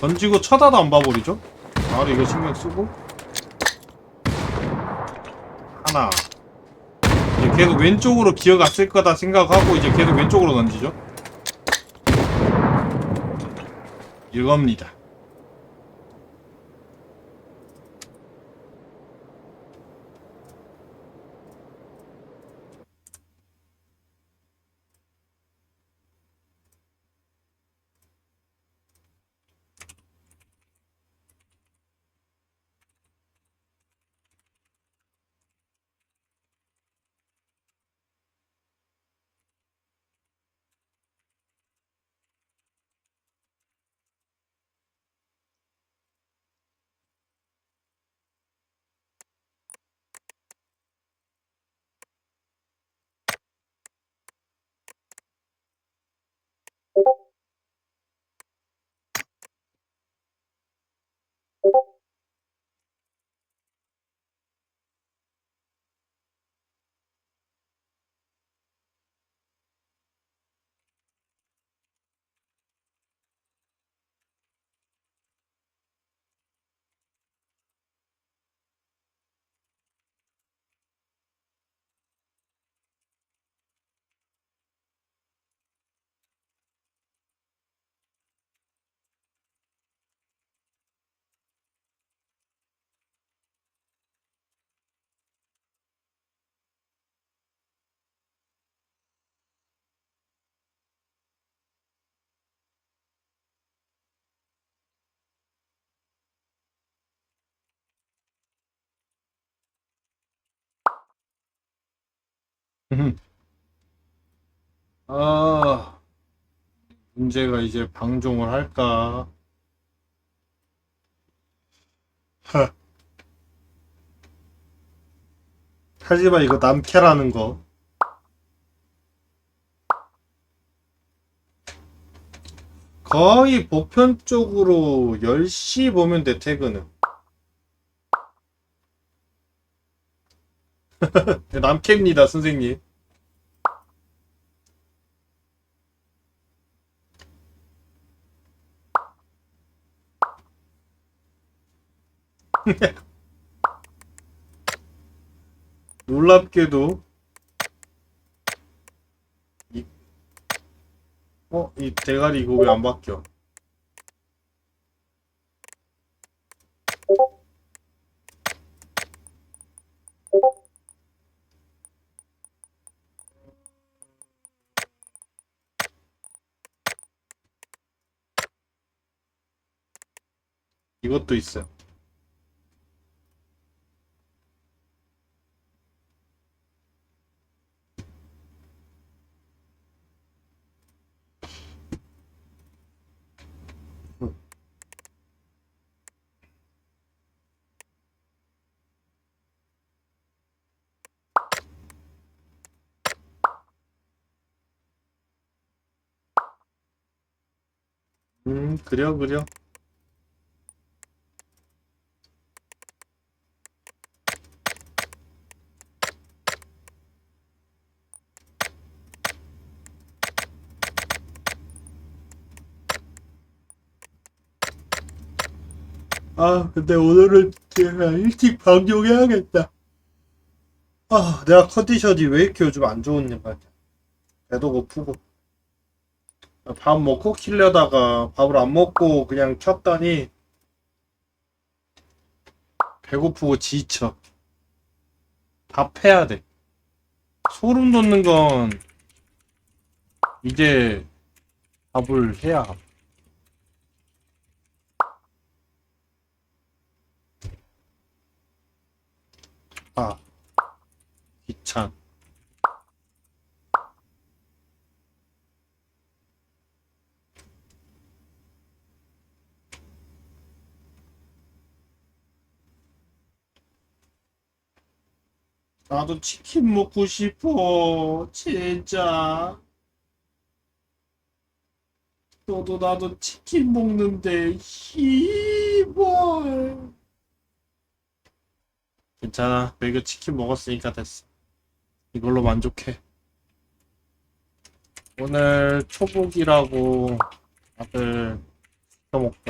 던지고 쳐다도 안 봐버리죠? 바로 이거 신경 쓰고? 하나. 이제 계속 왼쪽으로 기어갔을 거다 생각하고 이제 계속 왼쪽으로 던지죠? 이겁니다 아 문제가 이제 방종을 할까? 하. 하지만 이거 남캐라는 거. 거의 보편 쪽으로 10시 보면 돼 퇴근은 남캐입니다 선생님 놀랍게도 이, 어? 이 대가리 이거 왜 안 바뀌어? 이것도 있어요. 음, 그려, 그려. 아, 근데 오늘은 제가 일찍 방종해야겠다. 아, 내가 컨디션이 왜 이렇게 요즘 안 좋은지 말이야. 배도 고프고. 밥 먹고 키려다가 밥을 안 먹고 그냥 켰더니 배고프고 지쳐. 밥 해야 돼. 소름 돋는 건 이제 밥을 해야 함. 아, 귀찮. 나도 치킨 먹고 싶어. 진짜. 너도 나도 치킨 먹는데, 씨발. 괜찮아. 내가 치킨 먹었으니까 됐어. 이걸로 만족해. 오늘 초복이라고 다들 시켜 먹더라.